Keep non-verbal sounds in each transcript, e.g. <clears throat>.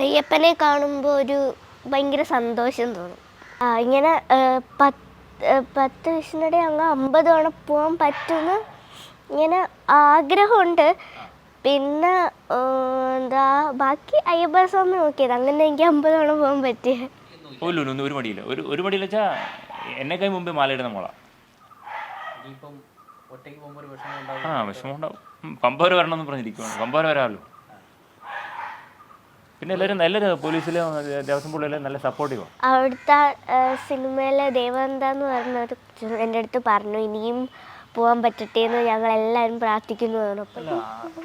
അയ്യപ്പനെ കാണുമ്പോൾ ഒരു ഭയങ്കര സന്തോഷം തോന്നും. ഇങ്ങനെ പത്ത് പത്ത് വയസ്സിനിടെ അങ്ങ് അമ്പത് തവണ പോകാൻ പറ്റുമെന്ന് ഇങ്ങനെ ആഗ്രഹമുണ്ട്. പിന്നെ എന്താ ബാക്കി അയ്യപ്പ സ്വാമി നോക്കിയത്. അങ്ങനെ എനിക്ക് അമ്പത് തവണ പോകാൻ പറ്റിയ. ഒന്നും ഒരു മടിയില്ല. ഒരു ഒരു മടിയില്ല വെച്ചാൽ എന്നെക്കായി മുമ്പേ മാലയിടുന്ന മോളാ. ഇനിയിപ്പം ഒറ്റയ്ക്ക് പോകുമ്പോൾ ഒരു വിഷമം ഉണ്ടാവും ആ വിഷമം ഉണ്ടാവും. പമ്പ വരെ വരണമെന്ന് പറഞ്ഞിരിക്കുവാണ്. പമ്പ വരെ വരാമല്ലോ. പിന്നെ എല്ലാവരും എല്ലാവരും പോലീസിലെ ദേവസ്വം പുള്ളിയിലെ നല്ല സപ്പോർട്ടീവാണ് അവിടുത്തെ സിനിമയിലെ ദേവന്ത എന്ന് പറഞ്ഞ ഒരു എന്റെ അടുത്ത് പറഞ്ഞു ഇനിയും പോകാൻ പറ്റട്ടെ എന്ന് ഞങ്ങൾ എല്ലാവരും പ്രാർത്ഥിക്കുന്നു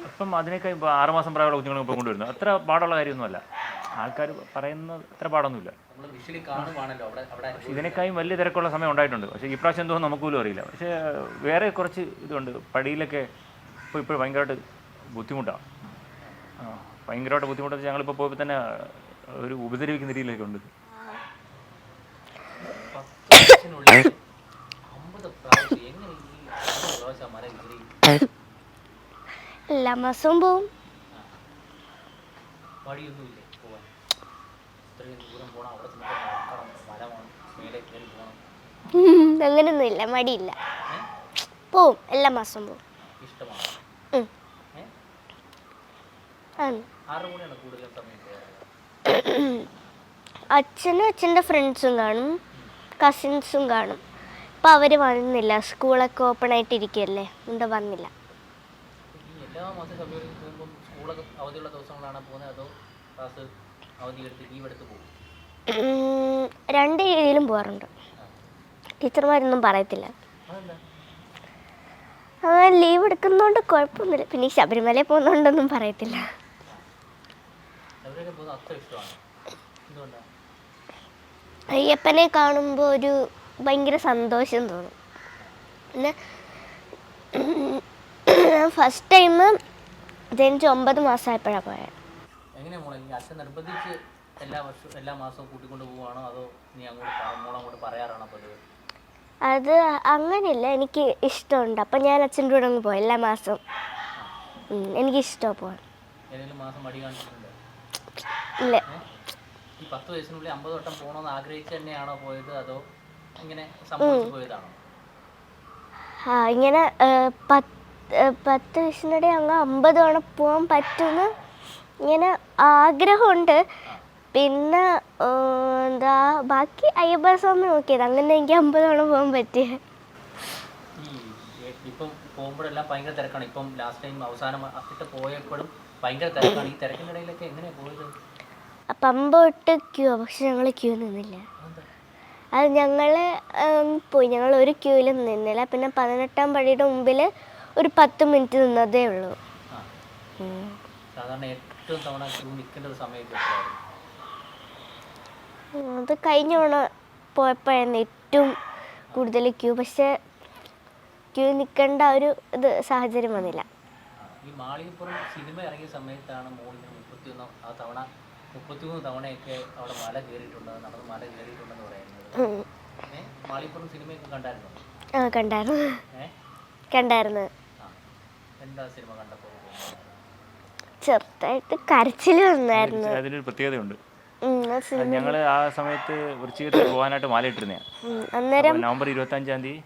ഇപ്പം അതിനൊക്കെ ഇപ്പോൾ ആറുമാസം പ്രായമുള്ള കുഞ്ഞുങ്ങളെ ഇപ്പോൾ കൊണ്ടുവരുന്നു. അത്ര പാടുള്ള കാര്യമൊന്നുമല്ല. ആൾക്കാർ പറയുന്നത് അത്ര പാടൊന്നുമില്ല. നമ്മൾ വിഷ്വലി കാണുവാണല്ലോ അവിടെ അവിടെ ഇതിനേക്കാളും വലിയ തിരക്കുള്ള സമയം ഉണ്ടായിട്ടുണ്ട്. പക്ഷേ ഈ പ്രാവശ്യം എന്തോ നമുക്ക് പോലും അറിയില്ല. പക്ഷേ വേറെ കുറച്ച് ഇതുണ്ട്. പടിയിലൊക്കെ ഇപ്പോൾ ഇപ്പോൾ ഭയങ്കരമായിട്ട് ബുദ്ധിമുട്ടാണ്. ആ. ഭയങ്കരമായിട്ട് ബുദ്ധിമുട്ടെന്ന് ഞങ്ങളിപ്പോൾ പോയപ്പോൾ തന്നെ ഒരു ഉപദ്രവിക്കുന്ന രീതിയിലൊക്കെ ഉണ്ട് അങ്ങനൊന്നും ഇല്ല എല്ലാ മാസവും പോവും മടിയില്ല? പോവും എല്ലാ മാസവും പോവും. ഇഷ്ടമാണ് <clears throat> അച്ഛനും അച്ഛന്റെ ഫ്രണ്ട്സും കാണും. കസിൻസും കാണും. ഇപ്പം അവർ വന്നില്ല. സ്കൂളൊക്കെ ഓപ്പൺ ആയിട്ടിരിക്കുകയല്ലേ? ഉണ്ട് വന്നില്ല. രണ്ട് രീതിയിലും പോകാറുണ്ട്. ടീച്ചർമാരൊന്നും പറയത്തില്ല. ലീവ് എടുക്കുന്നതുകൊണ്ട് കുഴപ്പമൊന്നുമില്ല. പിന്നെ ഈ ശബരിമല പോകുന്നതുകൊണ്ടൊന്നും പറയത്തില്ല. പോകുന്നത് അത്ര ഇഷ്ടമാണ് എന്തുകൊണ്ടാണ് അയ്യപ്പനെ കാണുമ്പോൾ ഒരു ഭയങ്കര സന്തോഷം തോന്നും. പിന്നെ ഫസ്റ്റ് ടൈം ജനിച്ച് ഒമ്പത് മാസമായപ്പോഴാണ് പോയത് എങ്ങനെ മോളെ? അച്ഛൻ നിർബന്ധിച്ച് എല്ലാ വർഷവും എല്ലാ മാസവും കൂട്ടിക്കൊണ്ട് പോവുകയാണോ? അതോ നീ അങ്ങോട്ട് മോൾ അങ്ങോട്ട് പറയാറാണോ പതിവ്? അത് അങ്ങനെയല്ല എനിക്ക് ഇഷ്ടമുണ്ട്. അപ്പം ഞാൻ അച്ഛന്റെ കൂടെ അങ്ങ് പോയി എല്ലാ മാസവും. എനിക്ക് എനിക്കിഷ്ടമാണ് പോകാൻ ഏതെങ്കിലും മാസം മടി കാണിച്ചിട്ടുണ്ടോ? ഇല്ല? ഈ പത്ത് വയസ്സിനുള്ളിൽ അമ്പത് വട്ടം പോകണമെന്ന് ആഗ്രഹിച്ച് തന്നെയാണോ പോയത്? അതോ ഇങ്ങനെ സംഭവിച്ചു പോയതാണോ? ആ ഇങ്ങനെ പത്ത് പത്ത് വയസ്സിനിടെ അങ്ങ് അമ്പത് തവണ പോകാൻ പറ്റുമെന്ന് ഇങ്ങനെ ആഗ്രഹമുണ്ട്. പിന്നെ എന്താ ബാക്കി അയ്യപ്പ ഒന്ന് നോക്കിയത്. അങ്ങനെ എനിക്ക് അമ്പത് തവണ പോകാൻ പറ്റിയ. ഇപ്പം പോകുമ്പോഴെല്ലാം ഭയങ്കര തിരക്കാണ്. ഇപ്പം ലാസ്റ്റ് ടൈം അവസാനം ഇട്ട് പോയപ്പോഴും ഭയങ്കര തിരക്കാണ്. ഈ തിരക്കിനിടയിലൊക്കെ എങ്ങനെയാണ് എങ്ങനെയാ പോയത്? പമ്പ തൊട്ട് ക്യൂ പക്ഷെ ഞങ്ങൾ ക്യൂ നിന്നില്ല. അത് ഞങ്ങൾ പോയി. ഞങ്ങൾ ഒരു ക്യൂവിലും നിന്നില്ല. പിന്നെ പതിനെട്ടാം പടിയുടെ മുമ്പിൽ ഒരു പത്ത് മിനിറ്റ് നിന്നതേ ഉള്ളൂ. അത് കഴിഞ്ഞ തവണ പോയപ്പോഴായിരുന്നു ഏറ്റവും കൂടുതൽ ക്യൂ. പക്ഷെ ക്യൂ നിൽക്കേണ്ട ഒരു ഇത് സാഹചര്യം വന്നില്ല. ഈ മാളികപ്പുറം സിനിമ ഇറങ്ങിയ സമയത്താണ് മോളിന് മുപ്പത്തിയൊന്നാം ആ തവണ മുപ്പത്തിമൂന്ന് തവണയൊക്കെ അവിടെ മല കയറിയിട്ടുണ്ട് നടന്ന് മല കയറിയിട്ടുണ്ടെന്ന് പറയുന്നത്. മാളിപ്പുറം സിനിമയൊക്കെ കണ്ടായിരുന്നു? ആ കണ്ടായിരുന്നു. കണ്ടായിരുന്നു. എന്താ സിനിമ കണ്ടപ്പോൾ ചെറുതായിട്ട് കരച്ചിൽ വന്നായിരുന്നു. അതിനൊരു പ്രത്യേകതയുണ്ട്. ഞങ്ങൾ ആ സമയത്ത് വൃശ്ചികത്തിൽ പോകാനായിട്ട് മാലയിട്ടിരുന്നതാണ് ഇട്ടിരുന്ന അന്നേരം നവംബർ ഇരുപത്തഞ്ചാം തീയതി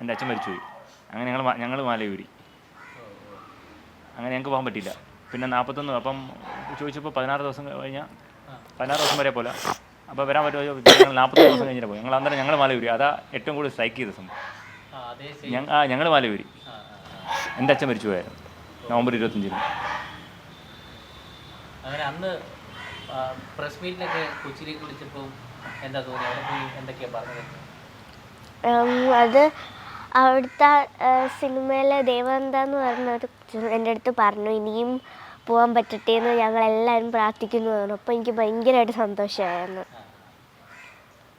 എന്റെ എന്റെ അച്ഛൻ മരിച്ചുപോയി. അങ്ങനെ ഞങ്ങൾ ഞങ്ങൾ മാലയൂരി. അങ്ങനെ ഞങ്ങൾക്ക് പോകാൻ പറ്റിയില്ല. പിന്നെ നാൽപ്പത്തൊന്ന് അപ്പം ചോദിച്ചപ്പോൾ പതിനാറ് ദിവസം കഴിഞ്ഞാൽ പതിനാറ് ദിവസം വരെ പോലെ. അപ്പോൾ വരാൻ പറ്റുമോ? ഞങ്ങൾ നാൽപ്പത്തൊന്ന് ദിവസം കഴിഞ്ഞിട്ട് പോയി. ഞങ്ങൾ അന്നേരം ഞങ്ങൾ മാലയൂരി അതാ ഏറ്റവും കൂടുതൽ സ്ട്രൈക്ക് ചെയ്ത സംഭവം. ആ ഞങ്ങൾ ആ ഞങ്ങൾ മാലയൂരി എന്റെ അച്ഛൻ മരിച്ചു പോയായിരുന്നു. നവംബർ ഇരുപത്തഞ്ചിന് അങ്ങനെ അന്ന് പ്രസ് കൊച്ചിയിലേക്ക് വിളിച്ചപ്പോൾ എന്താ തോന്നി? അവിടെ പോയി എന്തൊക്കെയാണ് പറഞ്ഞത്? അത് അവിടുത്തെ സിനിമയിലെ ദേവന്ത എന്ന് പറഞ്ഞ ഒരു എന്റെ അടുത്ത് പറഞ്ഞു. ഇനിയും പോകാൻ പറ്റട്ടെ എന്ന് ഞങ്ങൾ എല്ലാവരും പ്രാർത്ഥിക്കുന്നു എന്ന് പറഞ്ഞു അപ്പോൾ എനിക്ക് ഭയങ്കരമായിട്ട് സന്തോഷമായിരുന്നു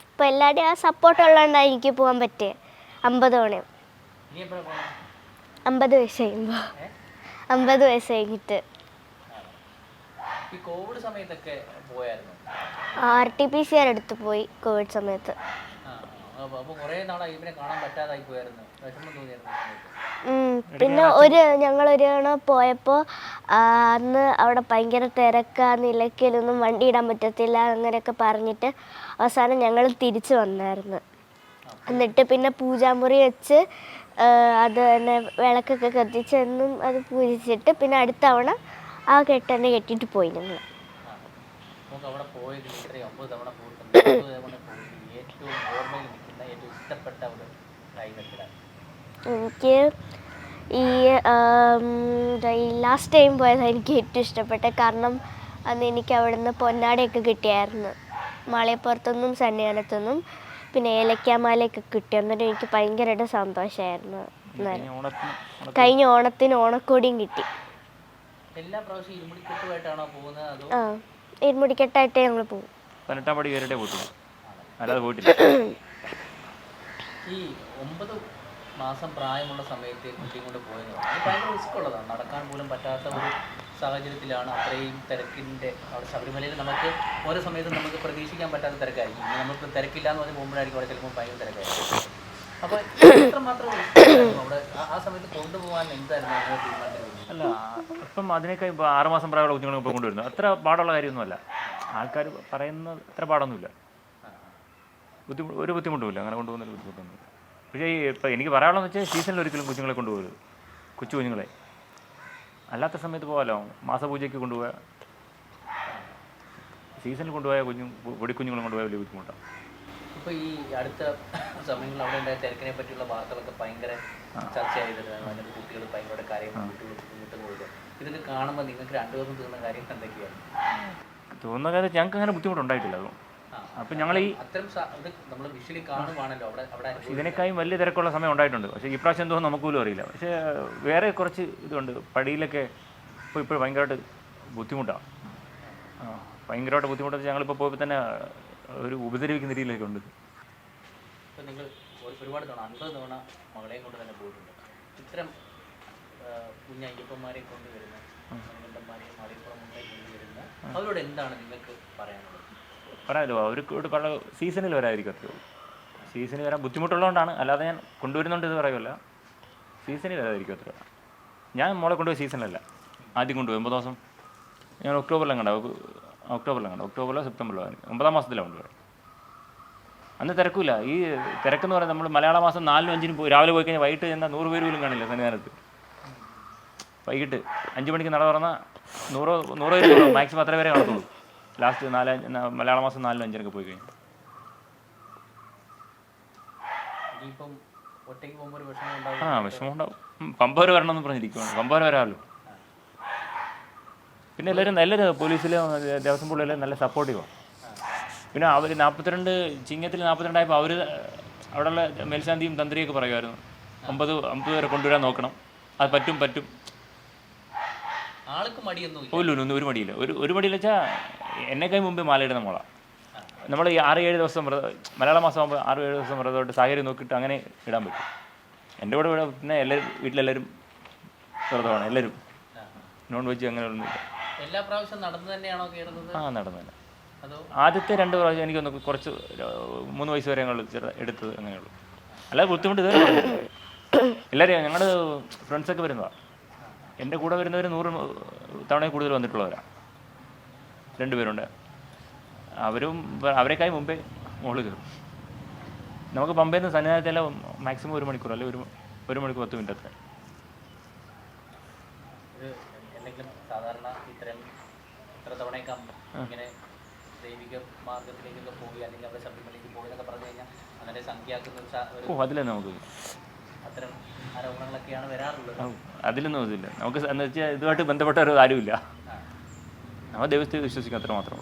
അപ്പോൾ എല്ലാവരുടെയും ആ സപ്പോർട്ട് ഉള്ളതുകൊണ്ടാണ് എനിക്ക് പോകാൻ പറ്റിയത് അമ്പത് തവണയും പോകണം അമ്പത് വയസ്സ് കഴിയുമ്പോൾ? അമ്പത് വയസ്സ് കഴിഞ്ഞിട്ട് ഈ കോവിഡ് സമയത്തൊക്കെ പോയായിരുന്നു? R T P C R എടുത്ത് പോയി കോവിഡ് സമയത്ത്. പിന്നെ ഒരു അപ്പോൾ അപ്പോൾ കുറേ നാളായി ഇവനെ കാണാൻ പറ്റാതായി പോയായിരുന്നു. വിഷമം തോന്നിയായിരുന്നു ആ സമയത്ത്. ഉം. പിന്നെ ഒരു തവണ പോയപ്പോൾ അന്ന് അവിടെ ഭയങ്കര തിരക്കാണ് നിലയ്ക്കലൊന്നും വണ്ടി ഇടാൻ പറ്റത്തില്ല അങ്ങനെയൊക്കെ പറഞ്ഞിട്ട് അവസാനം ഞങ്ങൾ തിരിച്ചു വന്നായിരുന്നു. എന്നിട്ട് പിന്നെ പൂജാമുറി വെച്ച് അത് തന്നെ വിളക്കൊക്കെ കത്തിച്ച് എന്നും അത് പൂജിച്ചിട്ട് പിന്നെ അടുത്ത തവണ ആ കെട്ടെന്നെ കെട്ടിയിട്ട് പോയി ഞങ്ങൾ എനിക്ക് ഈ ഈ ലാസ്റ്റ് ടൈം പോയതാണ് എനിക്ക് ഏറ്റവും ഇഷ്ടപ്പെട്ട. കാരണം അന്ന് എനിക്ക് അവിടെ നിന്ന് പൊന്നാടയൊക്കെ കിട്ടിയായിരുന്നു. മാളയപ്പുറത്തുനിന്നും സന്നിധാനത്തുനിന്നും പിന്നെ ഏലക്കാമാലയൊക്കെ കിട്ടി. എന്നിട്ട് എനിക്ക് ഭയങ്കരമായിട്ട് സന്തോഷമായിരുന്നു. കഴിഞ്ഞ ഓണത്തിന് ഓണത്തിന്? കഴിഞ്ഞ ഓണത്തിന് ഓണക്കോടിയും കിട്ടി. എല്ലാ പ്രാവശ്യവും ഇരുമുടിക്കെട്ടുമായിട്ടാണോ പോകുന്നത് അതോ? ആ ഇരുമുടിക്കെട്ടായിട്ടേ ഞങ്ങൾ പോകും. പതിനെട്ടാം പടി കയറിയിട്ടേ പോയിട്ടുള്ളൂ. അല്ലാതെ പോയിട്ടില്ല. <coughs> ഈ ഒമ്പത് മാസം പ്രായമുള്ള സമയത്ത് കുട്ടിയും കൊണ്ട് പോയെന്ന് പറഞ്ഞു അത് ഭയങ്കര റിസ്ക് ഉള്ളതാണ്. നടക്കാൻ പോലും പറ്റാത്ത ഒരു സാഹചര്യത്തിലാണ് അത്രയും തിരക്കിന്റെ അവിടെ ശബരിമലയിൽ നമുക്ക് ഓരോ സമയത്തും നമുക്ക് പ്രതീക്ഷിക്കാൻ പറ്റാത്ത തിരക്കായിരിക്കും. ഇനി നമുക്ക് തിരക്കില്ല എന്ന് പറഞ്ഞ് പോകുമ്പോഴായിരിക്കും അവിടെ ചിലപ്പോൾ ഭയങ്കര തിരക്കായിരിക്കും. അപ്പോൾ എത്രമാത്രം അവിടെ. ആ- സമയത്ത് കൊണ്ടുപോകാൻ എന്തായിരുന്നു അങ്ങനെ തീരുമാനിച്ചിരുന്നത് അല്ല ഇപ്പം അതിനേക്കാൾ ഇപ്പോൾ ആറുമാസം പ്രായമുള്ള കുഞ്ഞുങ്ങളെ ഇപ്പോൾ കൊണ്ടുവരുന്നു അത്ര പാടുള്ള കാര്യമൊന്നുമല്ല. ആൾക്കാർ പറയുന്നത് അത്ര പാടൊന്നുമില്ല. ബുദ്ധിമുട്ട് ഒരു ബുദ്ധിമുട്ടുമില്ല. അങ്ങനെ കൊണ്ടുപോകുന്നൊരു ബുദ്ധിമുട്ടൊന്നുമില്ല. പക്ഷേ ഈ ഇപ്പം എനിക്ക് പറയാനുള്ളതെന്ന് വെച്ചാൽ സീസണിൽ ഒരിക്കലും കുഞ്ഞുങ്ങളെ കൊണ്ടുപോകരുത്. കൊച്ചു കുഞ്ഞുങ്ങളെ. അല്ലാത്ത സമയത്ത് പോകാമല്ലോ മാസപൂജയ്ക്ക് കൊണ്ടുപോയാൽ സീസണിൽ കൊണ്ടുപോയാൽ കുഞ്ഞു പൊടിക്കുഞ്ഞുങ്ങളും കൊണ്ടുപോയാൽ വലിയ ബുദ്ധിമുട്ടാണ്. ഇപ്പോൾ ഈ അടുത്ത സമയങ്ങളിൽ അവിടെ ഉണ്ടായ തിരക്കിനെ പറ്റിയുള്ള വാർത്തകളൊക്കെ ഭയങ്കര ചർച്ചയായിരുന്നു അതിന്റെ കുട്ടികൾ ഭയങ്കര കാര്യങ്ങൾ കുട്ടികൾ ബുദ്ധിമുട്ട് പോയത് ഇതൊക്കെ കാണുമ്പോൾ നിങ്ങൾക്ക് രണ്ടുപേർക്കും തോന്നുന്ന കാര്യങ്ങൾ എന്തൊക്കെയാണ്? തോന്നുന്ന കാര്യം ഞങ്ങൾക്ക് അങ്ങനെ ബുദ്ധിമുട്ടുണ്ടായിട്ടില്ല അതും. അപ്പം ഞങ്ങൾ ഈ ഇതിനേക്കായും വലിയ തിരക്കുള്ള സമയം ഉണ്ടായിട്ടുണ്ട്. പക്ഷേ ഈ പ്രാവശ്യം എന്തോ നമുക്ക് പോലും അറിയില്ല. പക്ഷേ വേറെ കുറച്ച് ഇതുണ്ട്. പടിയിലൊക്കെ ഇപ്പോൾ ഇപ്പോൾ ഭയങ്കരമായിട്ട് ബുദ്ധിമുട്ടാണ് ഭയങ്കരമായിട്ട് ബുദ്ധിമുട്ടെന്ന് ഞങ്ങളിപ്പോൾ പോയപ്പോൾ തന്നെ ഒരു ഉപദ്രവിക്കുന്ന രീതിയിലൊക്കെ ഉണ്ട്. നിങ്ങൾ ഒരു- ഒരുപാട് തവണ അൻപത് തവണ മകളെ കൊണ്ട് തന്നെ പോയിട്ടുണ്ട്. ഇത്തരം കുഞ്ഞ അയ്യപ്പന്മാരെ കൊണ്ടുവരുന്ന മണികണ്ഠന്മാരെയും മുന്നേ കൊണ്ടുവരുന്ന അവരോട് എന്താണ് നിങ്ങൾക്ക് പറയാനുള്ളത്? പറയാമല്ലോ അവർക്ക് പല സീസണിൽ വരാതിരിക്കും അത്രേ ഉള്ളൂ. സീസണിൽ വരാൻ ബുദ്ധിമുട്ടുള്ളതുകൊണ്ടാണ്. അല്ലാതെ ഞാൻ കൊണ്ടുവരുന്നുണ്ട് ഇത് പറയുമല്ല. സീസണിൽ വരാതിരിക്കും അത്ര ഞാൻ മോളെ കൊണ്ടുപോയി സീസണിലല്ല. ആദ്യം കൊണ്ടുപോയി. ഒമ്പത് ദിവസം ഞാൻ ഒക്ടോബറിലും കണ്ട ഒക്ടോബറിലും കണ്ട ഒക്ടോബറിലോ സെപ്റ്റംബറിലോ. ഒമ്പതാം മാസത്തിലാണ് കൊണ്ടുപോയത്. അന്ന് തിരക്കില്ല. ഈ തിരക്കെന്ന് പറയുന്നത് നമ്മൾ മലയാള മാസം നാലിനും അഞ്ചിനും പോയി രാവിലെ പോയി കഴിഞ്ഞാൽ വൈകിട്ട് ചെന്നാൽ നൂറ് പേര് പോലും കാണില്ല സന്നിധാനത്ത്. വൈകിട്ട് അഞ്ച് മണിക്ക് നട തുറന്നാൽ നൂറോ നൂറോ മാക്സിമം അത്ര പേരെ കാണത്തുള്ളൂ. ലാസ്റ്റ് നാല് മലയാള മാസം നാലിലും അഞ്ചിനൊക്കെ പോയി കഴിഞ്ഞു. ആ വിഷമം ഉണ്ടാവും. പമ്പ വരെ വരണം എന്ന് പറഞ്ഞിരിക്കുവാണ്. പമ്പ വരെ വരാമല്ലോ പിന്നെ എല്ലാവരും എല്ലാവരും പോലീസിലും ദേവസ്വം ബോർഡിലും നല്ല സപ്പോർട്ടീവാണ് പിന്നെ അവർ നാൽപ്പത്തിരണ്ട് ചിങ്ങത്തിൽ നാൽപ്പത്തിരണ്ടായപ്പോൾ അവർ അവിടെയുള്ള മേൽശാന്തിയും തന്ത്രിയൊക്കെ പറയുമായിരുന്നു അമ്പത് അമ്പത് വരെ കൊണ്ടുവരാൻ നോക്കണം. അത് പറ്റും പറ്റും. ആൾക്ക് മടിയൊന്നും ഒരു മടിയില്ല. ഒരു ഒരു മടിയില്ല വെച്ചാൽ എന്നെക്കായി മുമ്പേ മാലയിടുന്ന മോളാണ് നമ്മൾ ഈ ആറ് ഏഴ് ദിവസം വ്രത മലയാള മാസം ആകുമ്പോൾ ആറ് ഏഴ് ദിവസം വ്രതമായിട്ട് സാഹചര്യം നോക്കിയിട്ട് അങ്ങനെ ഇടാൻ പറ്റും. എന്റെ കൂടെ ഇവിടെ പിന്നെ എല്ലാവരും വീട്ടിലെല്ലാവരും വ്രതമാണ് എല്ലാവരും നോൺ വെജ് അങ്ങനെ ഒന്നുമില്ല എല്ലാ പ്രാവശ്യം നടന്നു തന്നെയാണോ കയറുന്നത് ആ നടന്നു അതോ? ആദ്യത്തെ രണ്ട് പ്രാവശ്യം എനിക്കൊന്ന് കുറച്ച് മൂന്ന് വയസ്സ് വരെ ഞങ്ങൾ എടുത്തത് അങ്ങനെയുള്ളൂ. അല്ലാതെ ബുദ്ധിമുട്ട് ഇതുവരെ. എല്ലാവരും ഞങ്ങൾ ഫ്രണ്ട്സൊക്കെ വരുന്നതാണ് എന്റെ കൂടെ വരുന്നവർ നൂറ് തവണ കൂടുതൽ വന്നിട്ടുള്ളവരാണ് രണ്ടുപേരുണ്ട് അവരും അവരെക്കായി മുമ്പേ മുകളിൽ കയറും നമുക്ക് പമ്പയിൽ നിന്ന് സന്നിധാനത്തെല്ലാം മാക്സിമം ഒരു മണിക്കൂർ അല്ലെങ്കിൽ ഒരു ഒരു മണിക്കൂർ പത്ത് മിനിറ്റ് അത്ര. സാധാരണ ഇത്ര തവണയൊക്കെ ഇങ്ങനെ ദൈവിക മാർഗത്തിലേക്കൊക്കെ പോയി അല്ലെങ്കിൽ പോയി എന്നൊക്കെ പറഞ്ഞു കഴിഞ്ഞാൽ അങ്ങനെ സംഖ്യയാക്കുന്ന ഒരു അതിലേ നമുക്ക് അത്തരം ആരോപണങ്ങളൊക്കെയാണ് വരാറുള്ളത്. അതിലൊന്നും ഇതില്ല നമുക്ക് എന്ന് വെച്ചാൽ ഇതുമായിട്ട് ബന്ധപ്പെട്ട ഒരു ആരുമില്ല ആ. നമ്മൾ ദൈവത്തെ വിശ്വസിക്കും അത്ര മാത്രമേ